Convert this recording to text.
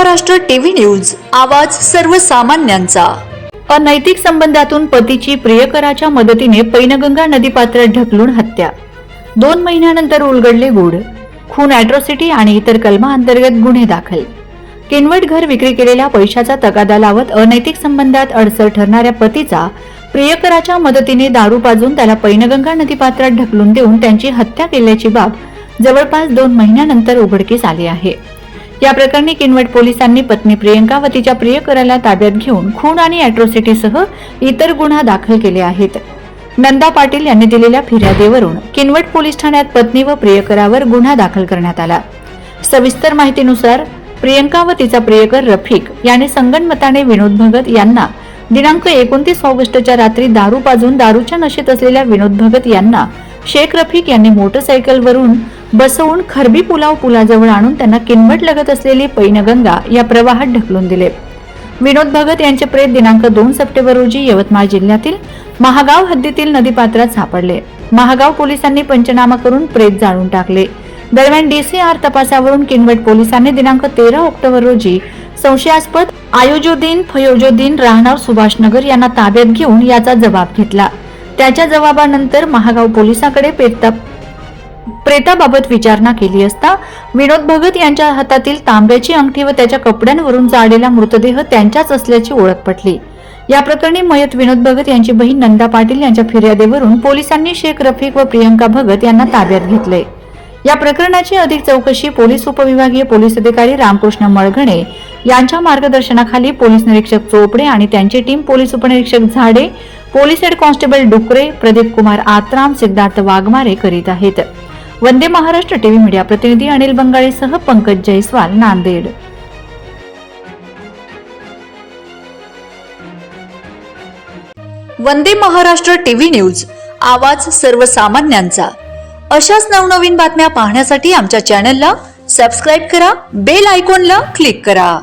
Maharashtra TV news आवाज सर्वसामान्यांचा. अनैतिक संबंधातून पतीची प्रियकराच्या मदतीने पैनगंगा नदीपात्रात ढकलून हत्या. दोन महिन्यानंतर उलगडले गुढ खून अॅट्रॉसिटी आणि इतर कलमाअंतर्गत गुन्हे दाखल. किनवट घर विक्री केलेल्या पैशाचा तगादा लावत अनैतिक संबंधात अडसर ठरणाऱ्या पतीचा प्रियकराच्या मदतीने दारू पाजून त्याला पैनगंगा नदीपात्रात ढकलून देऊन त्यांची हत्या केल्याची बाब जवळपास दोन महिन्यानंतर उघडकीस आली आहे. या प्रकरणी किनवट पोलिसांनी पत्नी प्रियंका व तिच्या प्रियकराला ताब्यात घेऊन खून आणि अॅट्रॉसिटीसह इतर गुन्हा दाखल केले आहेत. नंदा पाटील यांनी दिलेल्या फिर्यादीवरून किनवट पोलीस ठाण्यात पत्नी व प्रियकरावर गुन्हा दाखल करण्यात आला. सविस्तर माहितीनुसार प्रियंका व तिचा प्रियकर रफिक याने संगणमताने विनोद भगत यांना दिनांक एकोणतीस ऑगस्टच्या रात्री दारू पाजून दारूच्या नशेत असलेल्या विनोद भगत यांना शेख रफिक यांनी मोटरसायकलवरून बसवून खरबी पुलाव पुलाजवळ आणून त्यांना किनवट लगत असलेली पैनगंगा या प्रवाहात ढकलून दिले. विनोद भगत यांचे प्रेत दिनांक दोन सप्टेंबर रोजी यवतमाळ जिल्ह्यातील महागाव हद्दीतील नदीपात्रात सापडले. महागाव पोलिसांनी पंचनामा करून प्रेत जाळून टाकले. दरम्यान डीसीआर तपासावरून किनवट पोलिसांनी दिनांक तेरा ऑक्टोबर रोजी संशयास्पद आयोजोद्दीन फयोजोद्दीन राहणार सुभाषनगर यांना ताब्यात घेऊन याचा जबाब घेतला. त्याच्या जबाबानंतर महागाव पोलिसाकडे प्रेताबाबत विचारणा केली असता विनोद भगत यांच्या हातातील तांब्याची अंगठी व त्याच्या कपड्यांवरून जाळलेला मृतदेह त्यांच्याच असल्याची ओळख पटली. या प्रकरणी मयत विनोद भगत यांची बहीण नंदा पाटील यांच्या फिर्यादीवरून पोलिसांनी शेख रफिक व प्रियंका भगत यांना ताब्यात घेतले. या प्रकरणाची अधिक चौकशी पोलीस उपविभागीय पोलीस अधिकारी रामकृष्ण मळघणे यांच्या मार्गदर्शनाखाली पोलीस निरीक्षक चोपडे आणि त्यांची टीम पोलीस उपनिरीक्षक Zade police head constable Dukare Pradeep Kumar Atram Siddharth Waghmare करीत आहेत. वंदे महाराष्ट्र टीव्ही मीडिया प्रतिनिधी अनिल बंगाळेसह पंकज जयस्वाल नांदेड. वंदे महाराष्ट्र टीव्ही न्यूज आवाज सर्वसामान्यांचा. अशाच नवनवीन बातम्या पाहण्यासाठी आमच्या चॅनलला सबस्क्राईब करा बेल आयकॉनला क्लिक करा.